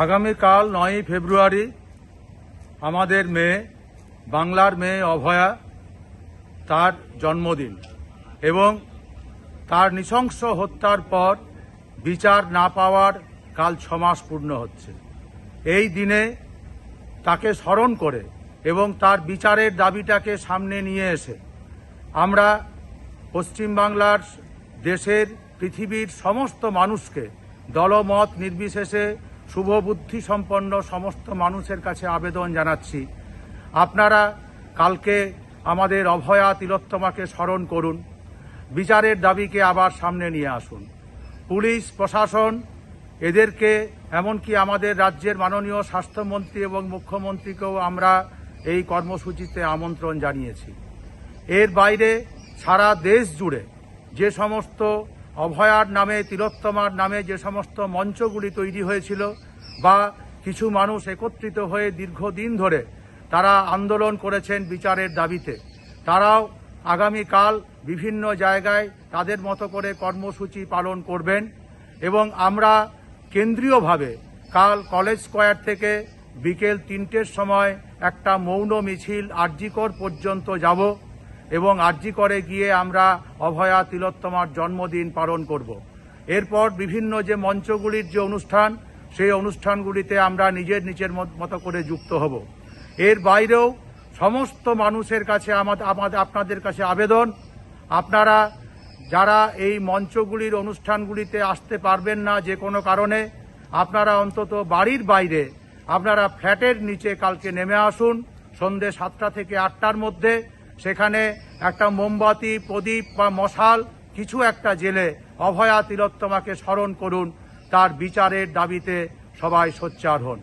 আগামীকাল নয়ই ফেব্রুয়ারি আমাদের মেয়ে, বাংলার মেয়ে অভয়া, তার জন্মদিন এবং তার নৃশংস হত্যার পর বিচার না পাওয়ার কাল ছমাস পূর্ণ হচ্ছে। এই দিনে তাকে স্মরণ করে এবং তার বিচারের দাবিটাকে সামনে নিয়ে এসে আমরা পশ্চিমবাংলার দেশের পৃথিবীর সমস্ত মানুষকে দলমত নির্বিশেষে শুভবুদ্ধি সম্পন্ন সমস্ত মানুষের কাছে আবেদন জানাচ্ছি। আপনারা কালকে আমাদের অভয়া তিলোত্তমাকে স্মরণ করুন। বিচারের দাবিকে আবার সামনে নিয়ে আসুন। পুলিশ, প্রশাসন, এদেরকে, এমনকি আমাদের রাজ্যের মাননীয় স্বাস্থ্যমন্ত্রী এবং মুখ্যমন্ত্রীকেও আমরা এই কর্মসূচিতে আমন্ত্রণ জানিয়েছি। এর বাইরে সারা দেশ জুড়ে যে সমস্ত অভয়ার নামে, তিলোত্তমার নামে যে সমস্ত মঞ্চগুলি তৈরি হয়েছিল বা কিছু মানুষ একত্রিত হয়ে দীর্ঘদিন ধরে তারা আন্দোলন করেছেন বিচারের দাবিতে। তারাও আগামীকাল বিভিন্ন জায়গায় তাদের মতো করে কর্মসূচি পালন করবেন এবং আমরা কেন্দ্রীয়ভাবে কাল কলেজ স্কোয়ার থেকে বিকেল তিনটের সময় একটা মৌন মিছিল আরজিকর পর্যন্ত যাব। এবং আর্জি করে গিয়ে আমরা অভয়া তিলোত্তমার জন্মদিন পালন করব। এরপর বিভিন্ন যে মঞ্চগুলির যে অনুষ্ঠান, সেই অনুষ্ঠানগুলিতে আমরা নিজের নিজের মত- করে যুক্ত হব। এর বাইরেও সমস্ত মানুষের কাছে আমাদের, আপনাদের কাছে আবেদন। আপনারা যারা এই মঞ্চগুলির অনুষ্ঠানগুলিতে আসতে পারবেন না যে কোনো কারণে, আপনারা অন্তত বাড়ির বাইরে, আপনারা ফ্ল্যাটের নিচে কালকে নেমে আসুন, সন্ধে সাতটা থেকে আটটার মধ্যে। সেখানে একটা মোমবাতি, প্রদীপ বা মশাল, কিছু একটা জেলে অভয়া তিলোত্তমাকে স্মরণ করুন। তার বিচারের দাবিতে সবাই সোচ্চার হন।